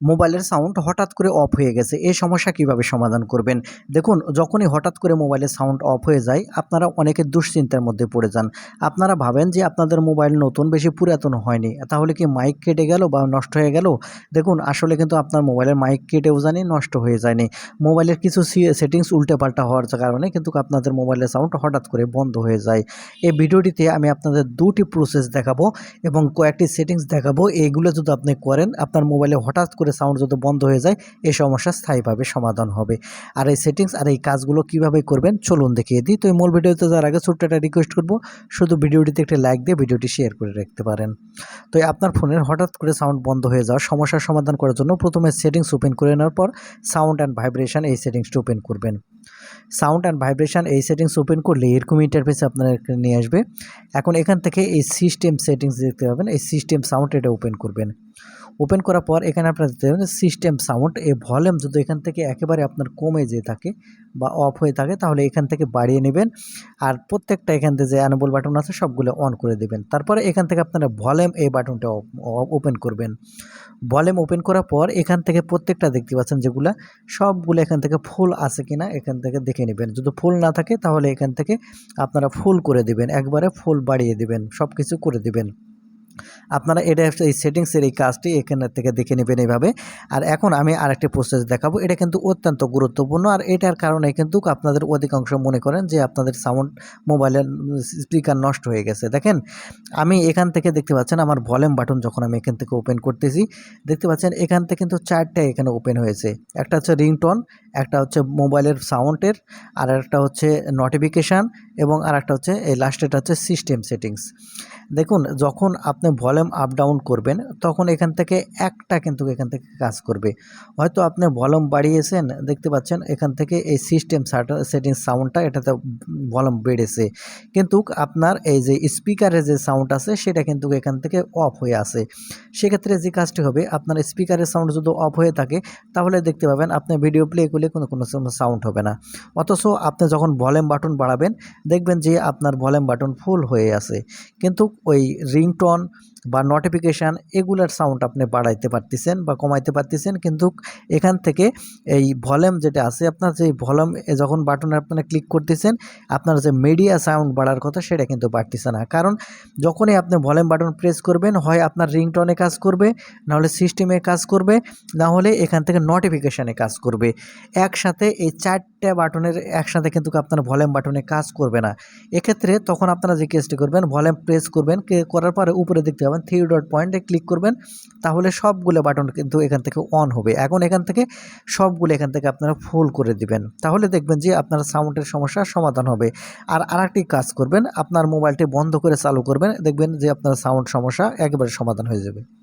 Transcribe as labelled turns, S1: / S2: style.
S1: মোবাইলের সাউন্ড হঠাৎ করে অফ হয়ে গেছে, এই সমস্যা কীভাবে সমাধান করবেন? দেখুন, যখনই হঠাৎ করে মোবাইলের সাউন্ড অফ হয়ে যায়, আপনারা অনেকে দুশ্চিন্তার মধ্যে পড়ে যান। আপনারা ভাবেন যে আপনাদের মোবাইল নতুন, বেশি পুরাতন হয়নি, তাহলে কি মাইক কেটে গেল বা নষ্ট হয়ে গেল? দেখুন, আসলে কিন্তু আপনার মোবাইলের মাইক কেটেও জানি নষ্ট হয়ে যায়নি। মোবাইলের কিছু সেটিংস উল্টে পাল্টা হওয়ার কারণে কিন্তু আপনাদের মোবাইলের সাউন্ড হঠাৎ করে বন্ধ হয়ে যায়। এই ভিডিওটিতে আমি আপনাদের দুটি প্রসেস দেখাবো এবং কয়েকটি সেটিংস দেখাবো। এইগুলো যদি আপনি করেন, আপনার মোবাইলে হঠাৎ করে সাউন্ড যদি বন্ধ হয়ে যায় এই সমস্যা স্থায়ীভাবে সমাধান হবে। আর এই সেটিংস আর এই কাজগুলো কীভাবে করবেন, চলুন দেখিয়ে দিই। তো এই মূল ভিডিওতে যাওয়ার আগে ছোট্ট একটা রিকোয়েস্ট করব, শুধু ভিডিওটিতে একটি লাইক দিয়ে ভিডিওটি শেয়ার করে রাখতে পারেন। তো আপনার ফোনের হঠাৎ করে সাউন্ড বন্ধ হয়ে যাওয়ার সমস্যার সমাধান করার জন্য প্রথমে সেটিংস ওপেন করে নেওয়ার পর সাউন্ড অ্যান্ড ভাইব্রেশন এই সেটিংসটি ওপেন করবেন। সাউন্ড অ্যান্ড ভাইব্রেশন এই সেটিংস ওপেন করলে এরকম ইন্টারফেসে আপনার নিয়ে আসবে। এখন এখান থেকে এই সিস্টেম সেটিংস দেখতে পাবেন, এই সিস্টেম সাউন্ড এটা ওপেন করবেন। ওপেন করার পর এখানে আপনার পাবেন সিস্টেম সাউন্ড এই ভলিউম যদি এখান থেকে একেবারে আপনার কমে যেয়ে থাকে বা অফ হয়ে থাকে, তাহলে এখান থেকে বাড়িয়ে নেবেন। আর প্রত্যেকটা এখান থেকে যে অ্যানেবল বাটন আছে, সবগুলো অন করে দেবেন। তারপরে এখান থেকে আপনারা ভলিউম এই বাটনটা ওপেন করবেন। ভলিউম ওপেন করার পর এখান থেকে প্রত্যেকটা দেখতে পাচ্ছেন যেগুলো, সবগুলো এখান থেকে ফুল আছে কিনা এখান থেকে দেখে নেবেন। যদি ফুল না থাকে, তাহলে এখান থেকে আপনারা ফুল করে দিবেন। একবারে ফুল বাড়িয়ে দেবেন সব কিছু করে দিবেন। আপনারা এটা এই সেটিংসের এই কাজটি এখানে থেকে দেখে নেবেন এইভাবে। আর এখন আমি আরেকটি প্রসেস দেখাবো। এটা কিন্তু অত্যন্ত গুরুত্বপূর্ণ আর এটার কারণে কিন্তু আপনাদের অধিকাংশ মনে করেন যে আপনাদের সাউন্ড মোবাইলের স্পিকার নষ্ট হয়ে গেছে। দেখেন, আমি এখান থেকে দেখতে পাচ্ছেন আমার ভলিউম বাটন যখন আমি এখান থেকে ওপেন করতেছি, দেখতে পাচ্ছেন এখান থেকে কিন্তু চারটা এখানে ওপেন হয়েছে। একটা হচ্ছে রিংটন একটা হচ্ছে মোবাইলের সাউন্ডের আর একটা হচ্ছে নোটিফিকেশান এবং আর একটা হচ্ছে এই লাস্টেটা হচ্ছে সিস্টেম সেটিংস দেখুন, যখন আপনি ভলিউম আপ ডাউন করবেন, তখন এখান থেকে একটা কিন্তু এখান থেকে কাজ করবে। হয়তো আপনি ভলিউম বাড়িয়েছেন, দেখতে পাচ্ছেন এখান থেকে এই সিস্টেম সেটিংস সাউন্ডটা এটাতে ভলিউম বেড়েছে। কিন্তু আপনার এই যে স্পিকারের যে সাউন্ড আছে, সেটা কিন্তু এখান থেকে অফ হয়ে আছে। সেক্ষেত্রে যে কাজটি হবে, আপনার স্পিকারের সাউন্ড যদি অফ হয়ে থাকে, তাহলে দেখতে পাবেন আপনি ভিডিও প্লে করলে কোনো কোনো সাউন্ড হবে না। অথচ আপনি যখন ভলিউম বাটন বাড়াবেন, দেখবেন যে আপনার ভলিউম বাটন ফুল হয়ে আছে। কিন্তু ওই রিংটন বা নোটিফিকেশান এগুলার সাউন্ড আপনি বাড়াইতে পারতেছেন বা কমাইতে পারতেছেন। কিন্তু এখান থেকে এই ভলিউম যেটা আছে, আপনার যে ভলিউম যখন বাটনে আপনি ক্লিক করতেছেন, আপনার যে মিডিয়া সাউন্ড বাড়ার কথা সেটা কিন্তু বাড়তেছে না। কারণ যখনই আপনি ভলিউম বাটন প্রেস করবেন, হয় আপনার রিংটনে কাজ করবে, নাহলে সিস্টেমে কাজ করবে না হলে এখান থেকে নোটিফিকেশানে কাজ করবে। একসাথে এই চারটে বাটনের একসাথে কিন্তু আপনার ভলিউম বাটনে কাজ করবে না। এক্ষেত্রে তখন আপনারা যে কেসটি করবেন ভলিউম প্রেস করবেন করার পরে উপরে দেখতে পাবেন থ্রি ডট পয়েন্টে ক্লিক করবেন, তাহলে সবগুলো বাটন কিন্তু এখান থেকে অন হবে। এখন এখান থেকে সবগুলো এখান থেকে আপনারা ফুল করে দিবেন। তাহলে দেখবেন যে আপনার সাউন্ডের সমস্যা সমাধান হবে। আর আরেকটি কাজ করবেন, আপনার মোবাইলটি বন্ধ করে চালু করবেন, দেখবেন যে আপনার সাউন্ড সমস্যা একেবারে সমাধান হয়ে যাবে।